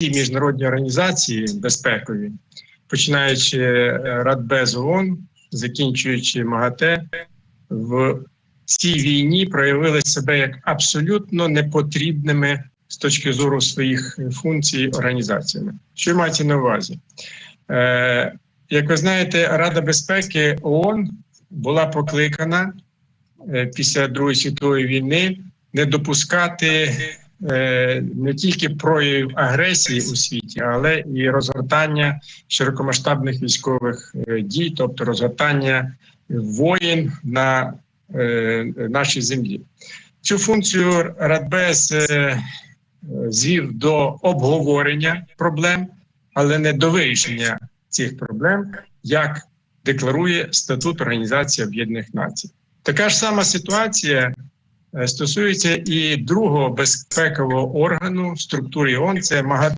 міжнародні організації безпекові, починаючи е, Радбез ООН, закінчуючи МАГАТЕ, в цій війні проявили себе як абсолютно непотрібними з точки зору своїх функцій організаціями. Що мається на увазі? Е, як ви знаєте, Рада безпеки ООН була покликана е, після Другої світової війни не допускати не тільки проявів агресії у світі, але і розгортання широкомасштабних військових е, дій, тобто розгортання воїн на е, нашій землі. Цю функцію Радбез е, е, звів до обговорення проблем, але не до вирішення цих проблем, як декларує статут Організації Об'єднаних Націй. Така ж сама ситуація е, стосується і другого безпекового органу в структурі ООН – це МАГАТЕ.